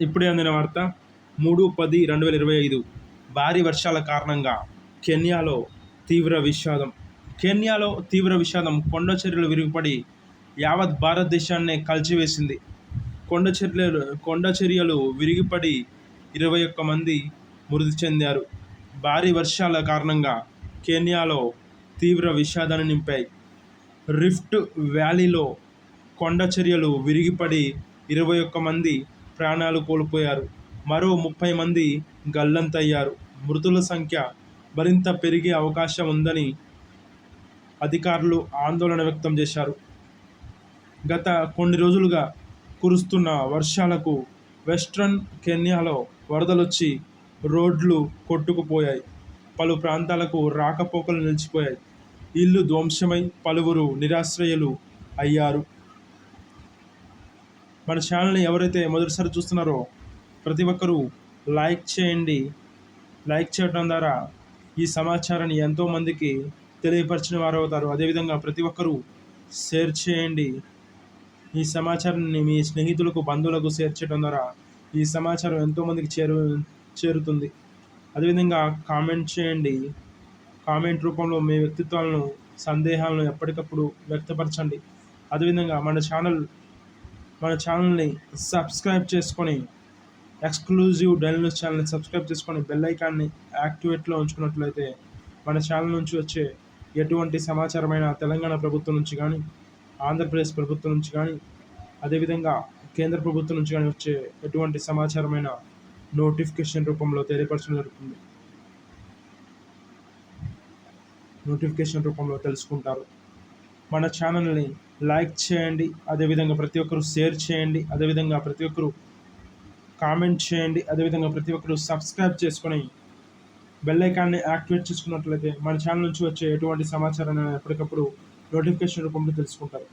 ఇప్పుడే అందిన వార్త. మూడు పది రెండు వేల ఇరవై ఐదు భారీ వర్షాల కారణంగా కెన్యాలో తీవ్ర విషాదం. కెన్యాలో తీవ్ర విషాదం కొండ చర్యలు విరిగిపడి యావత్ భారతదేశాన్నే కలిచివేసింది. కొండ చర్యలు కొండ చర్యలు విరిగిపడి ఇరవై ఒక్క మంది మృతి చెందారు. భారీ వర్షాల కారణంగా కెన్యాలో తీవ్ర విషాదాన్ని నింపాయి. రిఫ్ట్ వ్యాలీలో కొండ చర్యలు విరిగిపడి ఇరవై ఒక్క మంది ప్రాణాలు కోల్పోయారు. మరో ముప్పై మంది గల్లంతయ్యారు. మృతుల సంఖ్య మరింత పెరిగే అవకాశం ఉందని అధికారులు ఆందోళన వ్యక్తం చేశారు. గత కొన్ని రోజులుగా కురుస్తున్న వర్షాలకు వెస్ట్రన్ కెన్యాలో వరదలొచ్చి రోడ్లు కొట్టుకుపోయాయి. పలు ప్రాంతాలకు రాకపోకలు నిలిచిపోయాయి. ఇల్లు ధ్వంసమై పలువురు నిరాశ్రయులు అయ్యారు. మన ఛానల్ని ఎవరైతే మొదటిసారి చూస్తున్నారో ప్రతి ఒక్కరూ లైక్ చేయండి. లైక్ చేయడం ద్వారా ఈ సమాచారాన్ని ఎంతోమందికి తెలియపరిచిన వారు అవుతారు. అదేవిధంగా ప్రతి ఒక్కరూ షేర్ చేయండి. ఈ సమాచారాన్ని మీ స్నేహితులకు బంధువులకు షేర్ చేయడం ద్వారా ఈ సమాచారం ఎంతోమందికి చేరు చేరుతుంది. అదేవిధంగా కామెంట్ చేయండి. కామెంట్ రూపంలో మీ వ్యక్తిత్వాలను సందేహాలను ఎప్పటికప్పుడు వ్యక్తపరచండి. అదేవిధంగా మన ఛానల్ మన ఛానల్ని సబ్స్క్రైబ్ చేసుకొని ఎక్స్క్లూజివ్ డైల్ న్యూస్ ఛానల్ని సబ్స్క్రైబ్ చేసుకొని బెల్ ఐకాన్ని యాక్టివేట్లో ఉంచుకున్నట్లయితే మన ఛానల్ నుంచి వచ్చే ఎటువంటి సమాచారమైన తెలంగాణ ప్రభుత్వం నుంచి కానీ ఆంధ్రప్రదేశ్ ప్రభుత్వం నుంచి కానీ అదేవిధంగా కేంద్ర ప్రభుత్వం నుంచి కానీ వచ్చే ఎటువంటి సమాచారమైన నోటిఫికేషన్ రూపంలో తెలియపరచడం జరుగుతుంది. నోటిఫికేషన్ రూపంలో తెలుసుకుంటారు. మన ఛానల్ని లైక్ చేయండి అదేవిధంగా ప్రతి ఒక్కరు షేర్ చేయండి అదేవిధంగా ప్రతి ఒక్కరు కామెంట్ చేయండి అదేవిధంగా ప్రతి ఒక్కరు సబ్స్క్రైబ్ చేసుకొని బెల్ ఐకాన్ని యాక్టివేట్ చేసుకున్నట్లయితే మన ఛానల్ నుంచి వచ్చే ఎటువంటి సమాచారాన్ని ఎప్పటికప్పుడు నోటిఫికేషన్ రూపంలో తెలుసుకుంటారు.